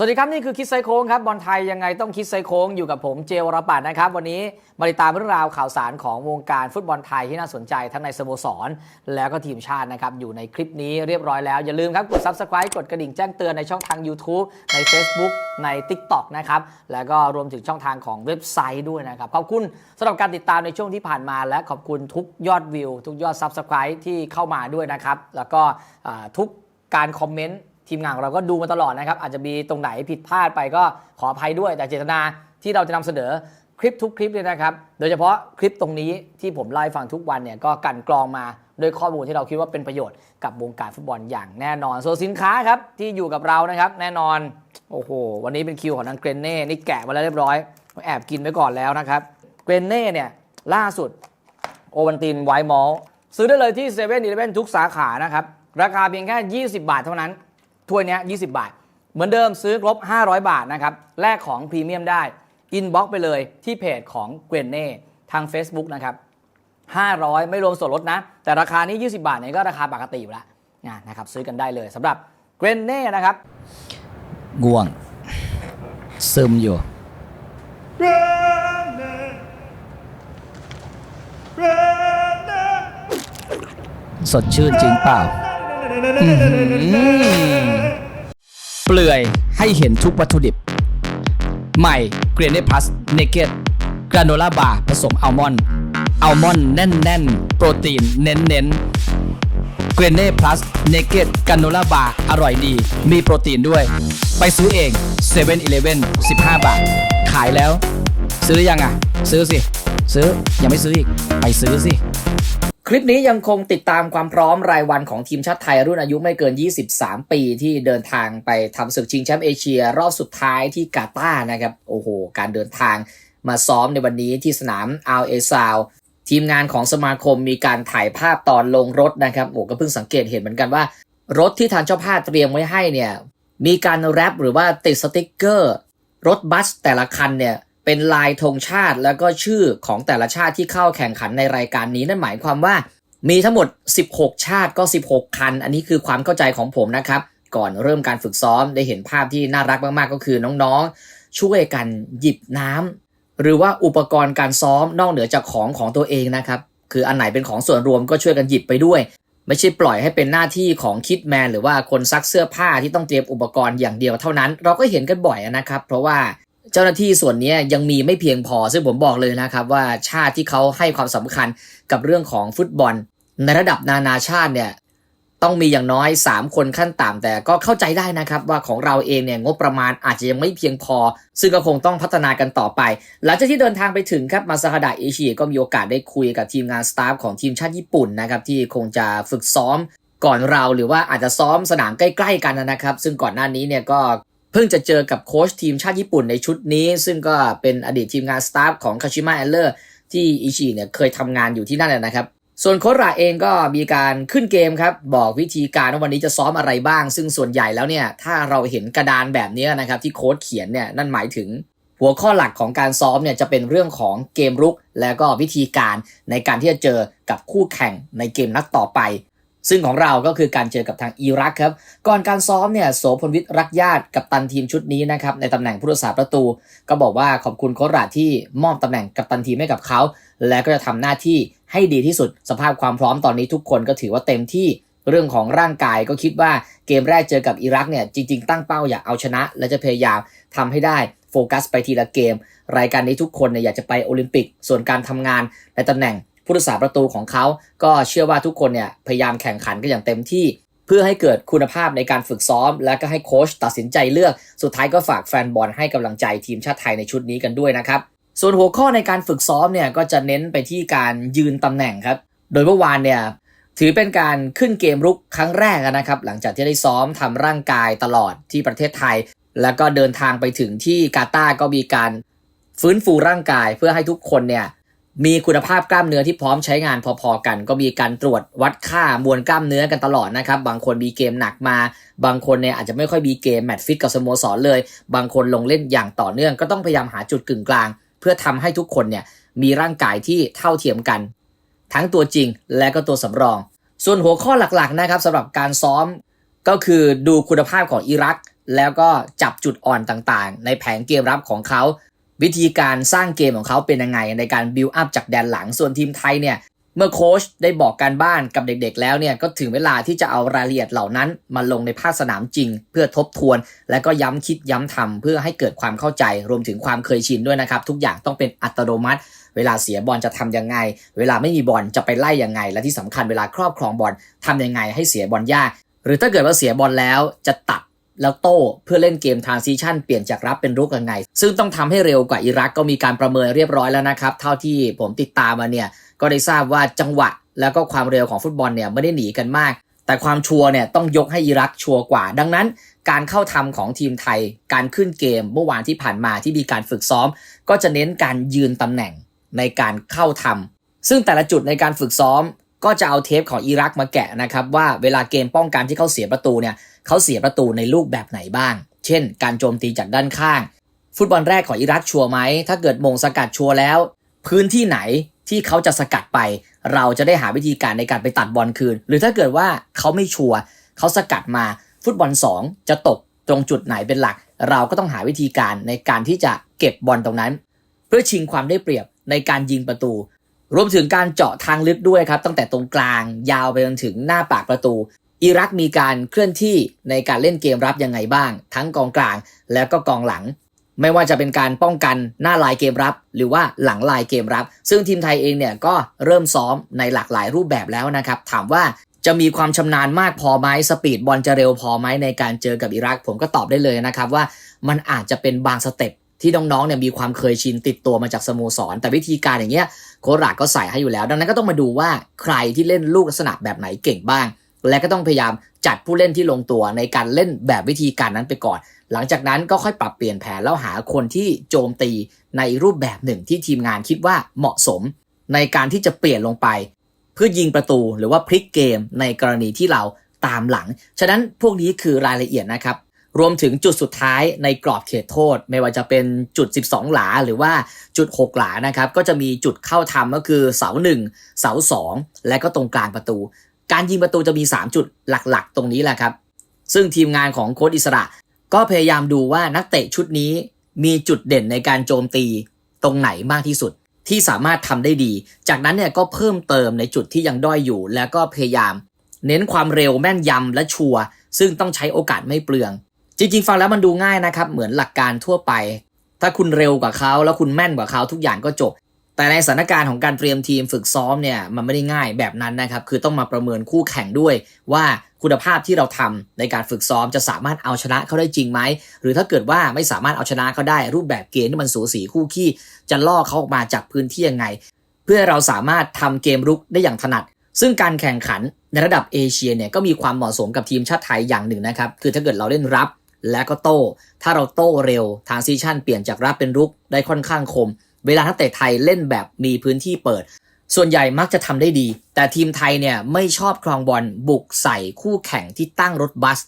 สวัสดีครับนี่คือคิดไซโค้งครับบอลไทยยังไงต้องคิดไซโค้งอยู่กับผมเจวรปัตนนะครับ วันนี้มาติดตามเรื่องราวข่าวสารของวงการฟุตบอลไทยที่น่าสนใจทั้งในสโมสร แล้วก็ทีมชาตินะครับ อยู่ในคลิปนี้เรียบร้อยแล้ว อย่าลืมครับกด Subscribe กดกระดิ่งแจ้งเตือนในช่องทาง YouTube ใน Facebook ใน TikTok นะครับ แล้วก็รวมถึงช่องทางของเว็บไซต์ด้วยนะครับ ขอบคุณสำหรับการติดตามในช่วงที่ผ่านมา และขอบคุณทุกยอดวิวทุกยอด Subscribe ที่เข้ามาด้วยนะครับแล้วก็ทุกการคอมเมนต์ ทีมงานของเราก็ดูมาตลอดนะครับ อาจจะมีตรงไหนผิดพลาดไปก็ขออภัยด้วย แต่เจตนาที่เราจะนำเสนอคลิปทุกคลิปเนี่ยนะครับ โดยเฉพาะคลิปตรงนี้ที่ผมไล่าให้ฟังทุกวันเนี่ยก็กลันกรองมาด้วยข้อมูลที่เราคิดว่าเป็นประโยชน์กับวงการฟุตบอลอย่างแน่นอนส่วนสินค้าครับที่อยู่กับเรานะครับ แน่นอนโอ้โหวันนี้เป็นคิวของนางเกรนเน่นี่แกะมาแล้วเรียบร้อยแอบกินไว้ก่อนแล้วนะครับเกรนเน่เนี่ยล่าสุดโอวันตินไวท์มอลซื้อได้เลยที่7 e เ e ่ e อทุกสาขานะครับราคาเพียงแค่ 20 บาทเท่านั้น ถ้วยเนี้ย20 บาท เหมือนเดิมซื้อครบ 500 บาทนะครับแลกของพรีเมียมได้อินบ็อกไปเลยที่เพจของเกรนเน่ทาง Facebook นะครับ500 ไม่รวมส่วนลดนะ แต่ราคานี้ 20 บาทเนี่ยก็ราคาปกติอยู่แล้วนะครับซื้อกันได้เลยสำหรับเกรนเน่นะครับง่วง ซึมอยู่ สดชื่นจริงเปล่าอื้อหือ เปลือยให้เห็นทุกวัตถุดิบ ใหม่เกรเนพลัสเนเกตกราโนล่าบาร์ผสมอัลมอนด์อัลมอนด์แน่น ๆ โปรตีน เน้น ๆ เกรเน่พลัสเนเกตกราโนล่าบาร์อร่อยดี มีโปรตีนด้วย ไปซื้อเอง7 e เ e ่ e อ15 บาท ขายแล้ว ซื้อหรือยังอะ ซื้อสิ ซื้อ ยังไม่ซื้ออีก ไปซื้อสิ คลิปนี้ยังคงติดตามความพร้อมรายวันของทีมชาติไทยรุ่นอายุไม่เกิน 23 ปีที่เดินทางไปทำศึกชิงแชมป์เอเชีย รอบสุดท้ายที่กาตาร์นะครับ โอ้โห การเดินทางมาซ้อมในวันนี้ที่สนามอัลเอซาวทีมงานของสมาคมมีการถ่ายภาพตอนลงรถนะครับโอ้ก็เพิ่งสังเกตเห็นเหมือนกันว่า รถที่ทางเจ้าภาพเตรียมไว้ให้เนี่ยมีการแรปหรือว่าติดสติกเกอร์ รถบัสแต่ละคันเนี่ย เป็นลายธงชาติแล้วก็ชื่อของแต่ละชาติที่เข้าแข่งขันในรายการนี้นั่นหมายความว่า มีทั้งหมด 16 ชาติก็ 16 คัน อันนี้คือความเข้าใจของผมนะครับ ก่อนเริ่มการฝึกซ้อมได้เห็นภาพที่น่ารักมากๆ ก็คือน้องๆ ช่วยกันหยิบน้ำหรือว่าอุปกรณ์การซ้อมนอกเหนือจากของของตัวเองนะครับคืออันไหนเป็นของส่วนรวมก็ช่วยกันหยิบไปด้วย ไม่ใช่ปล่อยให้เป็นหน้าที่ของคิดแมนหรือว่าคนซักเสื้อผ้าที่ต้องเตรียมอุปกรณ์อย่างเดียวเท่านั้น เราก็เห็นกันบ่อยนะครับ เพราะว่า เจ้าหน้าที่ส่วนนี้ยังมีไม่เพียงพอ ซึ่งผมบอกเลยนะครับว่าชาติที่เขาให้ความสำคัญกับเรื่องของฟุตบอล ในระดับนานาชาติเนี่ยต้องมีอย่างน้อย 3 คนขั้นต่ำแต่ก็เข้าใจได้นะครับว่าของเราเองเนี่ยงบประมาณอาจจะยังไม่เพียงพอ ซึ่งก็คงต้องพัฒนากันต่อไป หลังจากที่เดินทางไปถึงครับมาซาฮาดะเอเชียก็มีโอกาสได้คุยกับทีมงานสตาฟของทีมชาติญี่ปุ่นนะครับที่คงจะฝึกซ้อมก่อนเราหรือว่าอาจจะซ้อมสนามใกล้ ๆ กันนะครับ ซึ่งก่อนหน้านี้เนี่ยก็ เพิ่งจะเจอกับโค้ชทีมชาติญี่ปุ่นในชุดนี้ ซึ่งก็เป็นอดีตทีมงานสตาฟของคาชิมะแอลเลอร์ที่อิชิเนี่ยเคยทำงานอยู่ที่นั่นนะครับ ส่วนโค้ชราเองก็มีการขึ้นเกมครับ บอกวิธีการว่าวันนี้จะซ้อมอะไรบ้าง ซึ่งส่วนใหญ่แล้วเนี่ย ถ้าเราเห็นกระดานแบบนี้นะครับที่โค้ชเขียนเนี่ยนั่นหมายถึงหัวข้อหลักของการซ้อมเนี่ยจะเป็นเรื่องของเกมรุก แล้วก็วิธีการในการที่จะเจอกับคู่แข่งในเกมนัดต่อไป ซึ่งของเราก็คือการเจอกับทางอิรักครับ ก่อนการซ้อมเนี่ยโสพลวิทย์รักญาติกับตันทีมชุดนี้นะครับในตำแหน่งผู้รักษาประตู ก็บอกว่าขอบคุณโค้ชราที่มอบตำแหน่งกัปตันทีมให้กับเขา และก็จะทำหน้าที่ให้ดีที่สุด สภาพความพร้อมตอนนี้ทุกคนก็ถือว่าเต็มที่เรื่องของร่างกายก็คิดว่าเกมแรกเจอกับอิรักเนี่ยจริง ๆ ตั้งเป้าอยากเอาชนะ และจะพยายามทำให้ได้โฟกัสไปทีละเกม รายการนี้ทุกคนเนี่ยอยากจะไปโอลิมปิก ส่วนการทำงานในตำแหน่ง ผู้รักษาประตูของเขาก็เชื่อว่าทุกคนเนี่ยพยายามแข่งขันกันอย่างเต็มที่ เพื่อให้เกิดคุณภาพในการฝึกซ้อม และก็ให้โค้ชตัดสินใจเลือก สุดท้ายก็ฝากแฟนบอลให้กำลังใจทีมชาติไทยในชุดนี้กันด้วยนะครับส่วนหัวข้อในการฝึกซ้อมเนี่ยก็จะเน้นไปที่การยืนตำแหน่งครับ โดยเมื่อวานเนี่ยถือเป็นการขึ้นเกมรุกครั้งแรกนะครับ หลังจากที่ได้ซ้อมทำร่างกายตลอดที่ประเทศไทย แล้วก็เดินทางไปถึงที่กาตาร์ก็มีการฟื้นฟูร่างกายเพื่อให้ทุกคนเนี่ย มีคุณภาพกล้ามเนื้อที่พร้อมใช้งานพอๆกัน ก็มีการตรวจวัดค่ามวลกล้ามเนื้อกันตลอดนะครับ บางคนมีเกมหนักมา บางคนเนี่ยอาจจะไม่ค่อยมีเกมแมตช์ฟิตกับสโมสรเลย บางคนลงเล่นอย่างต่อเนื่อง ก็ต้องพยายามหาจุดกึ่งกลาง เพื่อทำให้ทุกคนเนี่ยมีร่างกายที่เท่าเทียมกัน ทั้งตัวจริงและก็ตัวสำรอง ส่วนหัวข้อหลักๆนะครับสำหรับการซ้อมก็คือดูคุณภาพของอิรัก แล้วก็จับจุดอ่อนต่างๆ ในแผนเกมรับของเขา วิธีการสร้างเกมของเขาเป็นยังไงในการบิวอัพจากแดนหลังส่วนทีมไทยเนี่ยเมื่อโค้ชได้บอกการบ้านกับเด็กๆ แล้วเนี่ยก็ถึงเวลาที่จะเอารายละเอียดเหล่านั้นมาลงในภาคสนามจริง เพื่อทบทวน และก็ย้ำคิดย้ำทำเพื่อให้เกิดความเข้าใจรวมถึงความเคยชินด้วยนะครับ ทุกอย่างต้องเป็นอัตโนมัติ เวลาเสียบอลจะทำยังไง เวลาไม่มีบอลจะไปไล่ยังไง และที่สำคัญเวลาครอบครองบอลทำยังไงให้เสียบอลยาก หรือถ้าเกิดว่าเสียบอลแล้วจะตัด แล้วโต้เพื่อเล่นเกมทานซิชันเปลี่ยนจากรับเป็นรุกยังไง ซึ่งต้องทำให้เร็วกว่าอิรักก็มีการประเมินเรียบร้อยแล้วนะครับ เท่าที่ผมติดตามมาเนี่ยก็ได้ทราบว่าจังหวะ แล้วก็ความเร็วของฟุตบอลเนี่ยไม่ได้หนีกันมาก แต่ความชัวร์เนี่ยต้องยกให้อิรักชัวร์กว่า ดังนั้น การเข้าทำของทีมไทย การขึ้นเกมเมื่อวานที่ผ่านมาที่มีการฝึกซ้อม ก็จะเน้นการยืนตำแหน่งในการเข้าทำซึ่งแต่ละจุดในการฝึกซ้อม ก็จะเอาเทปของอิรักมาแกะนะครับว่าเวลาเกมป้องกันที่เขาเสียประตูเนี่ยเขาเสียประตูในลูกแบบไหนบ้าง เช่น การโจมตีจากด้านข้าง ฟุตบอลแรกของอิรักชัวร์ไหม ถ้าเกิดมงสกัดชัวร์แล้ว พื้นที่ไหนที่เขาจะสกัดไป เราจะได้หาวิธีการในการไปตัดบอลคืน หรือถ้าเกิดว่าเขาไม่ชัวร์เขาสกัดมาฟุตบอล 2 จะตกตรงจุดไหนเป็นหลัก เราก็ต้องหาวิธีการในการที่จะเก็บบอลตรงนั้น เพื่อชิงความได้เปรียบในการยิงประตู รวมถึงการเจาะทางลึกด้วยครับ ตั้งแต่ตรงกลางยาวไปจนถึงหน้าปากประตู อิรักมีการเคลื่อนที่ในการเล่นเกมรับยังไงบ้าง ทั้งกองกลางแล้วก็กองหลัง ไม่ว่าจะเป็นการป้องกันหน้าลายเกมรับ หรือว่าหลังลายเกมรับ ซึ่งทีมไทยเองเนี่ยก็เริ่มซ้อมในหลากหลายรูปแบบแล้วนะครับ ถามว่าจะมีความชำนาญมากพอไหมสปีดบอลจะเร็วพอไหมในการเจอกับอิรัก ผมก็ตอบได้เลยนะครับว่ามันอาจจะเป็นบางสเต็ป ที่น้องๆเนี่ยมีความเคยชินติดตัวมาจากสโมสร แต่วิธีการอย่างเงี้ยโค้ชราดก็ใส่ให้อยู่แล้ว ดังนั้นก็ต้องมาดูว่าใครที่เล่นลูกลักษณะแบบไหนเก่งบ้าง และก็ต้องพยายามจัดผู้เล่นที่ลงตัวในการเล่นแบบวิธีการนั้นไปก่อน หลังจากนั้นก็ค่อยปรับเปลี่ยนแผนแล้วหาคนที่โจมตีในรูปแบบหนึ่งที่ทีมงานคิดว่าเหมาะสม ในการที่จะเปลี่ยนลงไป เพื่อยิงประตูหรือว่าพลิกเกมในกรณีที่เราตามหลัง ฉะนั้นพวกนี้คือรายละเอียดนะครับ รวมถึงจุดสุดท้ายในกรอบเขตโทษ ไม่ว่าจะเป็นจุด 12 หลาหรือว่าจุด 6 หลานะครับก็จะมีจุดเข้าทำก็คือเสา 1 เสา 2 และก็ตรงกลางประตู การยิงประตูจะมี 3 จุดหลักๆ ตรงนี้แหละครับ ซึ่งทีมงานของโค้ชอิสระ ก็พยายามดูว่านักเตะชุดนี้มีจุดเด่นในการโจมตีตรงไหนมากที่สุดที่สามารถทำได้ดี จากนั้นเนี่ยก็เพิ่มเติมในจุดที่ยังด้อยอยู่ แล้วก็พยายาม เน้นความเร็วแม่นยำและชัวร์ซึ่งต้องใช้โอกาสไม่เปลือง จริงๆ ฟังแล้วมันดูง่ายนะครับ เหมือนหลักการทั่วไป ถ้าคุณเร็วกว่าเขาแล้วคุณแม่นกว่าเขาทุกอย่างก็จบ แต่ในสถานการณ์ของการเตรียมทีมฝึกซ้อมเนี่ยมันไม่ได้ง่ายแบบนั้นนะครับ คือต้องมาประเมินคู่แข่งด้วยว่าคุณภาพที่เราทำในการฝึกซ้อมจะสามารถเอาชนะเขาได้จริงไหม หรือถ้าเกิดว่าไม่สามารถเอาชนะเขาได้ รูปแบบเกมที่มันสูสีคู่ขี้จะล่อเขาออกมาจากพื้นที่ยังไง เพื่อเราสามารถทำเกมรุกได้อย่างถนัด ซึ่งการแข่งขันในระดับเอเชียเนี่ยก็มีความเหมาะสมกับทีมชาติไทยอย่างหนึ่งนะครับ คือถ้าเกิดเราเล่นรับ และก็โต้ ถ้าเราโต้เร็วทางซีชั่นเปลี่ยนจากรับเป็นรุกได้ค่อนข้างคม เวลานักเตะไทยเล่นแบบมีพื้นที่เปิด ส่วนใหญ่มักจะทำได้ดี แต่ทีมไทยเนี่ยไม่ชอบครองบอลบุกใส่คู่แข่งที่ตั้งรถบัส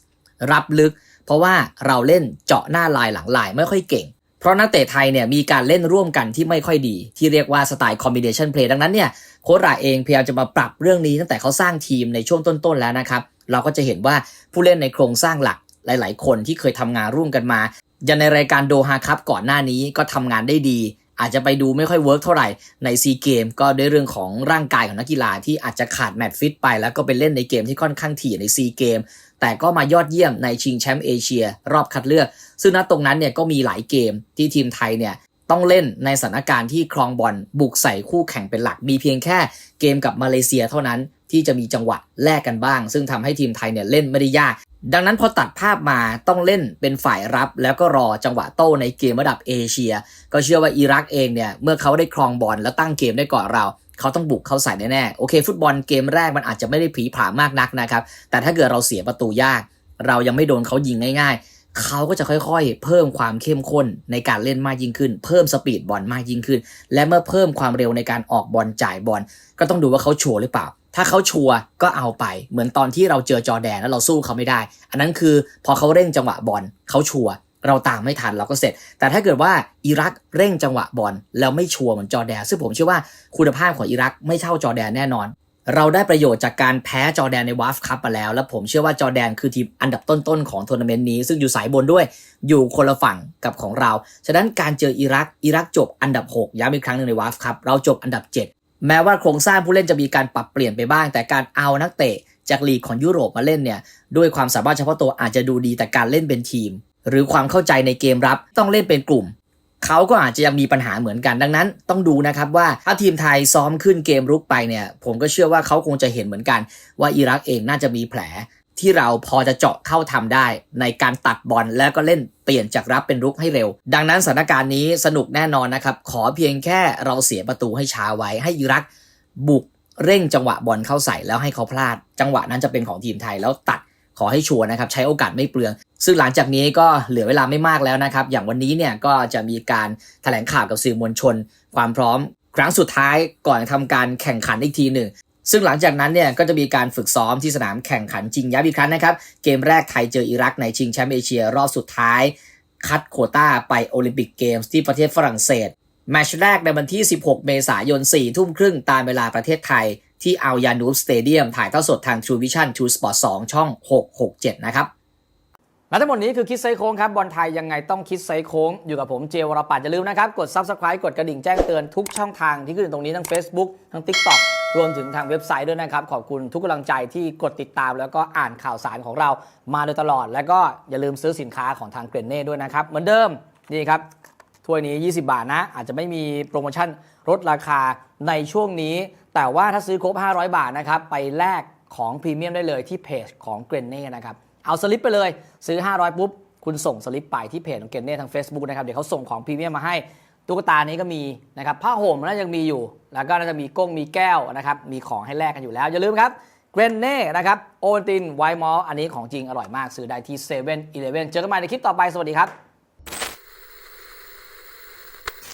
รับลึก เพราะว่าเราเล่นเจาะหน้าลายหลังลายไม่ค่อยเก่ง เพราะนักเตะไทยเนี่ยมีการเล่นร่วมกันที่ไม่ค่อยดี ที่เรียกว่าสไตล์คอมบิเนชันเพลย์ดังนั้นเนี่ยโค้ชราเองพยายามจะมาปรับเรื่องนี้ตั้งแต่เขาสร้างทีมในช่วงต้นๆแล้วนะครับเราก็จะเห็นว่าผู้เล่นในโครงสร้างหลัก หลาย ๆ คนที่เคยทำงานร่วมกันมาอย่างในรายการโดฮาคัพก่อนหน้านี้ก็ทำงานได้ดี อาจจะไปดูไม่ค่อยเวิร์กเท่าไหร่ในซีเกมก็ด้วยเรื่องของร่างกายของนักกีฬาที่อาจจะขาดแมตช์ฟิตไป แล้วก็ไปเล่นในเกมที่ค่อนข้างถี่ในซีเกมแต่ก็มายอดเยี่ยมในชิงแชมป์เอเชีย รอบคัดเลือก ซึ่งณตรงนั้นเนี่ยก็มีหลายเกมที่ทีมไทยเนี่ย ต้องเล่นในสถานการณ์ที่ครองบอลบุกใส่คู่แข่งเป็นหลัก มีเพียงแค่เกมกับมาเลเซียเท่านั้นที่จะมีจังหวะแลกกันบ้าง ซึ่งทำให้ทีมไทยเนี่ยเล่นไม่ได้ยาก ดังนั้นพอตัดภาพมาต้องเล่นเป็นฝ่ายรับ แล้วก็รอจังหวะโต้ในเกมระดับเอเชีย ก็เชื่อว่าอิรักเองเนี่ยเมื่อเขาได้ครองบอลแล้วตั้งเกมได้ก่อนเราเขาต้องบุกเข้าใส่แน่ๆโอเค ฟุตบอลเกมแรกมันอาจจะไม่ได้ผีผามากนักนะครับแต่ถ้าเกิดเราเสียประตูยาก เรายังไม่โดนเขายิงง่ายๆ เขาก็จะค่อยๆ เพิ่มความเข้มข้นในการเล่นมากยิ่งขึ้น เพิ่มสปีดบอลมากยิ่งขึ้น และเมื่อเพิ่มความเร็วในการออกบอลจ่ายบอลก็ต้องดูว่าเขาชัวร์หรือเปล่า ถ้าเขาชัวร์ก็เอาไป เหมือนตอนที่เราเจอจอแดนแล้วเราสู้เขาไม่ได้ อันนั้นคือพอเขาเร่งจังหวะบอลเขาชัวร์เราตามไม่ทันเราก็เสร็จ แต่ถ้าเกิดว่าอิรักเร่งจังหวะบอลแล้วไม่ชัวร์เหมือนจอแดน ซึ่งผมเชื่อว่าคุณภาพของอิรักไม่เท่าจอแดนแน่นอน เราได้ประโยชน์จากการแพ้จอแดนในวาฟคัพมาแล้ว และผมเชื่อว่าจอแดนคือทีมอันดับต้นๆของทัวร์นาเมนต์นี้ ซึ่งอยู่สายบนด้วยอยู่คนละฝั่งกับของเรา ฉะนั้นการเจออิรักอิรักจบอันดับ 6 ย้ำอีกครั้งหนึ่งในวาฟคัพเราจบอันดับ 7 แม้ว่าโครงสร้างผู้เล่นจะมีการปรับเปลี่ยนไปบ้าง แต่การเอานักเตะจากลีกของยุโรปมาเล่นเนี่ยด้วยความสามารถเฉพาะตัวอาจจะดูดีแต่การเล่นเป็นทีม หรือความเข้าใจในเกมรับต้องเล่นเป็นกลุ่ม เขาก็อาจจะยังมีปัญหาเหมือนกันดังนั้น ต้องดูนะครับว่าถ้าทีมไทยซ้อมขึ้นเกมรุกไปเนี่ย ผมก็เชื่อว่าเขาคงจะเห็นเหมือนกัน ว่าอิรักเองน่าจะมีแผลที่เราพอจะเจาะเข้าทำได้ ในการตัดบอลแล้วก็เล่นเปลี่ยนจากรับเป็นรุกให้เร็ว ดังนั้นสถานการณ์นี้สนุกแน่นอนนะครับ ขอเพียงแค่เราเสียประตูให้ช้าไว้ ให้อิรักบุกเร่งจังหวะบอลเข้าใส่แล้วให้เขาพลาด จังหวะนั้นจะเป็นของทีมไทยแล้วตัด ขอให้ชัวร์นะครับใช้โอกาสไม่เปลือง ซึ่งหลังจากนี้ก็เหลือเวลาไม่มากแล้วนะครับ อย่างวันนี้เนี่ยก็จะมีการแถลงข่าวกับสื่อมวลชน ความพร้อม ครั้งสุดท้ายก่อนทำการแข่งขันอีกทีหนึ่งซึ่งหลังจากนั้นเนี่ยก็จะมีการฝึกซ้อมที่สนามแข่งขันจริงย้ำอีกครั้งนะครับ เกมแรกไทยเจออิรักในชิงแชมป์เอเชียรอบสุดท้าย คัดโควต้าไปโอลิมปิกเกมส์ที่ประเทศฝรั่งเศสแมตช์แรกในวันที่ 16 เมษายน 4 ทุ่มครึ่งตามเวลาประเทศไทย ที่อัลยานูบสเตเดียมถ่ายทอดสดทาง True Vision True Sport 2 ช่อง 667 นะครับ และทั้งหมดนี้คือคิดไซโค้งครับ บอลไทยยังไงต้องคิดไซโค้ง อยู่กับผมเจวรปัตรอย่าลืมนะครับ กด Subscribe กดกระดิ่งแจ้งเตือนทุกช่องทางที่ขึ้นอยู่ตรงนี้ทั้ง Facebook ทั้ง TikTok รวมถึงทางเว็บไซต์ด้วยนะครับ ขอบคุณทุกกำลังใจที่กดติดตาม แล้วก็อ่านข่าวสารของเรามาโดยตลอด แล้วก็อย่าลืมซื้อสินค้าของทางเกรนเน่ด้วยนะครับเหมือนเดิมนี่ครับถ้วยนี้ 20 บาทนะ อาจจะไม่มีโปรโมชั่นลดราคาในช่วงนี้ แต่ว่าถ้าซื้อครบ 500 บาทนะครับไปแลกของพรีเมียมได้เลยที่เพจของเกรนเน่นะครับเอาสลิปไปเลยซื้อ 500 ปุ๊บ คุณส่งสลิปไปที่เพจของเกรนเน่ทาง Facebook นะครับเดี๋ยวเขาส่งของพรีเมียมมาให้ตุ๊กตานี้ก็มีนะครับผ้าห่มน่าจะมีอยู่ แล้วก็น่าจะมีก้งมีแก้วนะครับมีของให้แลกกันอยู่แล้ว อย่าลืมครับเกรนเน่นะครับโอตินไวมอลอันนี้ของจริงอร่อยมาก ซื้อได้ที่7 e เ e ่ e อเจอกันใหม่ในคลิปต่อไปสวัสดีครับ